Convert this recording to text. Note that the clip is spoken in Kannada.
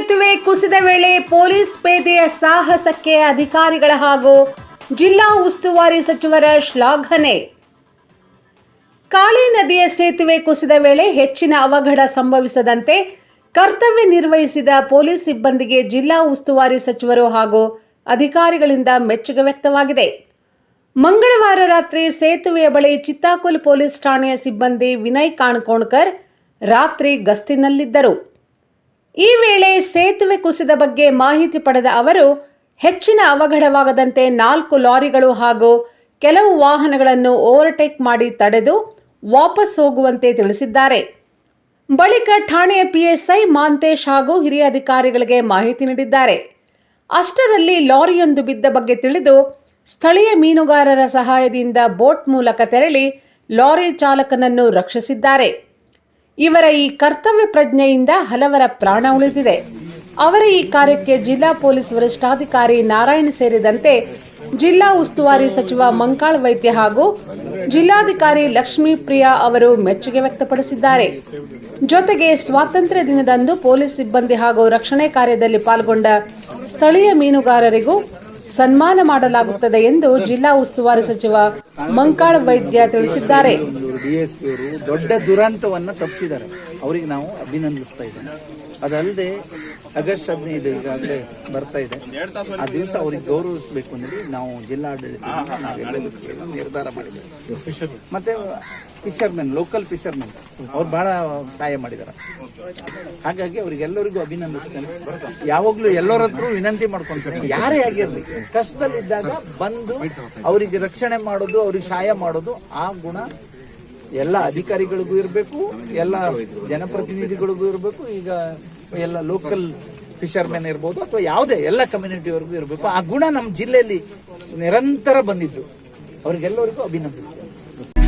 ಸೇತುವೆ ಕುಸಿದ ವೇಳೆ ಪೊಲೀಸ್ ಪೇದೆಯ ಸಾಹಸಕ್ಕೆ ಅಧಿಕಾರಿಗಳ ಹಾಗೂ ಜಿಲ್ಲಾ ಉಸ್ತುವಾರಿ ಸಚಿವರ ಶ್ಲಾಘನೆ. ಕಾಳಿ ನದಿಯ ಸೇತುವೆ ಕುಸಿದ ವೇಳೆ ಹೆಚ್ಚಿನ ಅವಘಡ ಸಂಭವಿಸದಂತೆ ಕರ್ತವ್ಯ ನಿರ್ವಹಿಸಿದ ಪೊಲೀಸ್ ಸಿಬ್ಬಂದಿಗೆ ಜಿಲ್ಲಾ ಉಸ್ತುವಾರಿ ಸಚಿವರು ಹಾಗೂ ಅಧಿಕಾರಿಗಳಿಂದ ಮೆಚ್ಚುಗೆ ವ್ಯಕ್ತವಾಗಿದೆ. ಮಂಗಳವಾರ ರಾತ್ರಿ ಸೇತುವೆಯ ಬಳಿ ಚಿತ್ತಾಕುಲ್ ಪೊಲೀಸ್ ಠಾಣೆಯ ಸಿಬ್ಬಂದಿ ವಿನಯ್ ಕಾಣ್ಕೋಣ್ಕರ್ ರಾತ್ರಿ ಗಸ್ತಿನಲ್ಲಿದ್ದರು. ಈ ವೇಳೆ ಸೇತುವೆ ಕುಸಿದ ಬಗ್ಗೆ ಮಾಹಿತಿ ಪಡೆದ ಅವರು, ಹೆಚ್ಚಿನ ಅವಘಡವಾಗದಂತೆ ನಾಲ್ಕು ಲಾರಿಗಳು ಹಾಗೂ ಕೆಲವು ವಾಹನಗಳನ್ನು ಓವರ್ಟೇಕ್ ಮಾಡಿ ತಡೆದು ವಾಪಸ್ ಹೋಗುವಂತೆ ತಿಳಿಸಿದ್ದಾರೆ. ಬಳಿಕ ಠಾಣೆಯ ಪಿಎಸ್ಐ ಮಾಂತೇಶ್ ಹಾಗೂ ಹಿರಿಯ ಅಧಿಕಾರಿಗಳಿಗೆ ಮಾಹಿತಿ ನೀಡಿದ್ದಾರೆ. ಅಷ್ಟರಲ್ಲಿ ಲಾರಿಯೊಂದು ಬಿದ್ದ ಬಗ್ಗೆ ತಿಳಿದು ಸ್ಥಳೀಯ ಮೀನುಗಾರರ ಸಹಾಯದಿಂದ ಬೋಟ್ ಮೂಲಕ ತೆರಳಿ ಲಾರಿ ಚಾಲಕನನ್ನು ರಕ್ಷಿಸಿದ್ದಾರೆ. ಇವರ ಈ ಕರ್ತವ್ಯ ಪ್ರಜ್ಞೆಯಿಂದ ಹಲವರ ಪ್ರಾಣ ಉಳಿದಿದೆ. ಅವರ ಈ ಕಾರ್ಯಕ್ಕೆ ಜಿಲ್ಲಾ ಪೊಲೀಸ್ ವರಿಷ್ಠಾಧಿಕಾರಿ ನಾರಾಯಣ್ ಸೇರಿದಂತೆ ಜಿಲ್ಲಾ ಉಸ್ತುವಾರಿ ಸಚಿವ ಮಂಕಾಳ್ ವೈದ್ಯ ಹಾಗೂ ಜಿಲ್ಲಾಧಿಕಾರಿ ಲಕ್ಷ್ಮೀ ಪ್ರಿಯಾ ಅವರು ಮೆಚ್ಚುಗೆ ವ್ಯಕ್ತಪಡಿಸಿದ್ದಾರೆ. ಜೊತೆಗೆ ಸ್ವಾತಂತ್ರ್ಯ ದಿನದಂದು ಪೊಲೀಸ್ ಸಿಬ್ಬಂದಿ ಹಾಗೂ ರಕ್ಷಣೆ ಕಾರ್ಯದಲ್ಲಿ ಪಾಲ್ಗೊಂಡ ಸ್ಥಳೀಯ ಮೀನುಗಾರರಿಗೂ ಸನ್ಮಾನ ಮಾಡಲಾಗುತ್ತದೆ ಎಂದು ಜಿಲ್ಲಾ ಉಸ್ತುವಾರಿ ಸಚಿವ ಮಂಕಾಳ್ ವೈದ್ಯ ತಿಳಿಸಿದ್ದಾರೆ. ಡಿ ಎಸ್ ಪಿ ಅವರು ದೊಡ್ಡ ದುರಂತವನ್ನು ತಪ್ಪಿಸಿದ್ದಾರೆ ಅವರಿಗೆ ನಾವು ಅಭಿನಂದಿಸ್ತಾ ಇದ್ದೇವೆ. ಅದಲ್ಲದೆ ಆಗಸ್ಟ್ ಹದಿನೈದು ಈಗಾಗಲೇ ಬರ್ತಾ ಇದೆ. ಆ ದಿವಸ ಅವ್ರಿಗೆ ಗೌರವಿಸಬೇಕು ಅಂದ್ರೆ ನಾವು ಜಿಲ್ಲಾಡಳಿತ ನಿರ್ಧಾರ ಮಾಡಿದ್ದೇವೆ. ಮತ್ತೆ ಫಿಶರ್ಮೆನ್ ಲೋಕಲ್ ಫಿಶರ್ಮೆನ್ ಅವ್ರು ಬಹಳ ಸಹಾಯ ಮಾಡಿದ್ದಾರೆ. ಹಾಗಾಗಿ ಅವ್ರಿಗೆಲ್ಲರಿಗೂ ಅಭಿನಂದಿಸ್ತೇನೆ. ಯಾವಾಗ್ಲೂ ಎಲ್ಲರ ಹತ್ರ ವಿನಂತಿ ಮಾಡ್ಕೊಂತಾರೆ. ಯಾರೇ ಆಗಿರಲಿ, ಕಷ್ಟದಲ್ಲಿದ್ದಾಗ ಬಂದು ಅವರಿಗೆ ರಕ್ಷಣೆ ಮಾಡೋದು, ಅವ್ರಿಗೆ ಸಹಾಯ ಮಾಡೋದು ಆ ಗುಣ ಎಲ್ಲ ಅಧಿಕಾರಿಗಳಿಗೂ ಇರಬೇಕು, ಎಲ್ಲ ಜನಪ್ರತಿನಿಧಿಗಳಿಗೂ ಇರಬೇಕು, ಈಗ ಎಲ್ಲ ಲೋಕಲ್ ಫಿಶರ್ಮೆನ್ ಇರ್ಬೋದು ಅಥವಾ ಯಾವುದೇ ಎಲ್ಲ ಕಮ್ಯುನಿಟಿವರೆಗೂ ಇರಬೇಕು. ಆ ಗುಣ ನಮ್ಮ ಜಿಲ್ಲೆಯಲ್ಲಿ ನಿರಂತರ ಬಂದಿದ್ದು. ಅವ್ರಿಗೆಲ್ಲರಿಗೂ ಅಭಿನಂದಿಸ್ತೇನೆ.